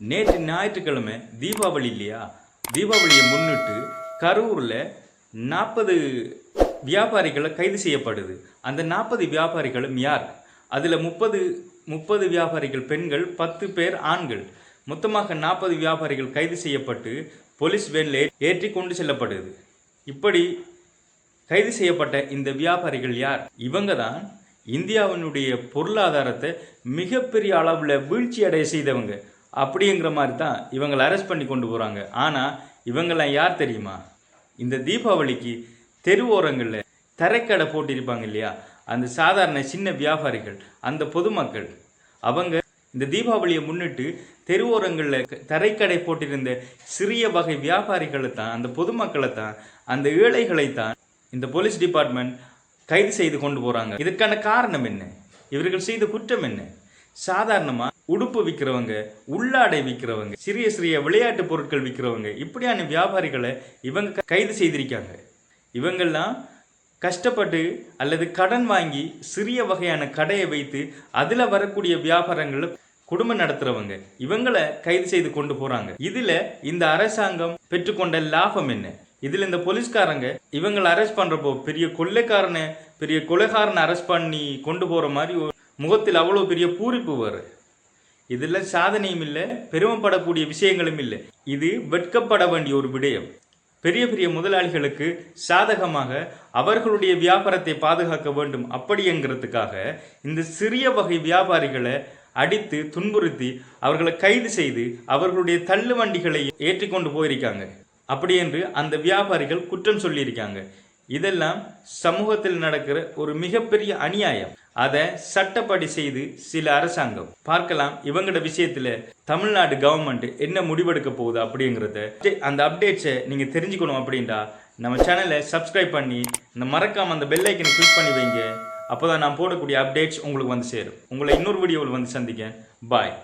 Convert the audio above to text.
நேற்று ஞாயிற்றுக்கிழமை தீபாவளி இல்லையா? தீபாவளியை முன்னிட்டு கரூரில் நாற்பது வியாபாரிகளை கைது செய்யப்படுது. அந்த நாற்பது வியாபாரிகளும் யார்? அதில் முப்பது முப்பது வியாபாரிகள் பெண்கள் பத்து பேர் ஆண்கள். மொத்தமாக நாற்பது வியாபாரிகள் கைது செய்யப்பட்டு போலீஸ் வேனில் ஏற்றி கொண்டு செல்லப்படுது. இப்படி கைது செய்யப்பட்ட இந்த வியாபாரிகள் யார்? இவங்க தான் இந்தியாவினுடைய பொருளாதாரத்தை மிகப்பெரிய அளவில் வீழ்ச்சி அடைய செய்தவங்க. அப்படிங்கிற மாதிரி தான் இவங்களை அரெஸ்ட் பண்ணி கொண்டு போகிறாங்க ஆனால் இவங்கெல்லாம் யார் தெரியுமா? இந்த தீபாவளிக்கு தெருவோரங்களில் தரைக்கடை போட்டிருப்பாங்க இல்லையா? அந்த சாதாரண சின்ன வியாபாரிகள் அந்த பொதுமக்கள். அவங்க இந்த தீபாவளியை முன்னிட்டு தெருவோரங்களில் தரைக்கடை போட்டிருந்த சிறிய வகை வியாபாரிகளை தான் அந்த பொதுமக்களை தான் அந்த ஏழைகளை தான் இந்த போலீஸ் டிபார்ட்மெண்ட் கைது செய்து கொண்டு போகிறாங்க இதுக்கான காரணம் என்ன? இவர்கள் செய்த குற்றம் என்ன? சாதாரணமா உடுப்பு விற்கிறவங்க உள்ளாடை விற்கிறவங்க சிறிய சிறிய விளையாட்டு பொருட்கள் விற்கிறவங்க இப்படியான வியாபாரிகளை இவங்க கைது செய்திருக்காங்க. இவங்கெல்லாம் கஷ்டப்பட்டு அல்லது கடன் வாங்கி சிறிய வகையான கடையை வைத்து அதில் வரக்கூடிய வியாபாரங்களை குடும்பம் நடத்துறவங்க இவங்களை கைது செய்து கொண்டு போறாங்க. இதுல இந்த அரசாங்கம் பெற்றுக்கொண்ட லாபம் என்ன? இதில் இந்த போலீஸ்காரங்க இவங்களை அரெஸ்ட் பண்ணுறப்போ பெரிய கொள்ளைக்காரனை பெரிய கொலைகாரனை அரெஸ்ட் பண்ணி கொண்டு போகிற மாதிரி ஒரு முகத்தில் அவ்வளோ பெரிய பூரிப்பு வரு இதில் சாதனையும் இல்லை பெருமைப்படக்கூடிய விஷயங்களும் இல்லை. இது வெட்கப்பட வேண்டிய ஒரு விடயம். பெரிய பெரிய முதலாளிகளுக்கு சாதகமாக அவர்களுடைய வியாபாரத்தை பாதுகாக்க வேண்டும் அப்படிங்கிறதுக்காக இந்த சிறிய வகை வியாபாரிகளை அடித்து துன்புறுத்தி அவர்களை கைது செய்து அவர்களுடைய தள்ளு வண்டிகளை ஏற்றிக்கொண்டு போயிருக்காங்க. அப்படி என்று அந்த வியாபாரிகள் குற்றம் சொல்லியிருக்காங்க. இதெல்லாம் சமூகத்தில் நடக்கிற ஒரு மிகப்பெரிய அநியாயம். அதை சட்டப்படி செய்து சில அரசாங்கம். பார்க்கலாம் இவங்களோட விஷயத்துல தமிழ்நாடு கவர்மெண்ட் என்ன முடிவெடுக்க போகுது அப்படிங்கிறத. அந்த அப்டேட்ஸை நீங்க தெரிஞ்சுக்கணும் அப்படின்டா நம்ம சேனலை சப்ஸ்கிரைப் பண்ணி இந்த மறக்காம அந்த பெல் ஐக்கனை கிளிக் பண்ணி வைங்க. அப்போதான் நான் போடக்கூடிய அப்டேட்ஸ் உங்களுக்கு வந்து சேரும். உங்களை இன்னொரு வீடியோவில் வந்து சந்திக்க பாய்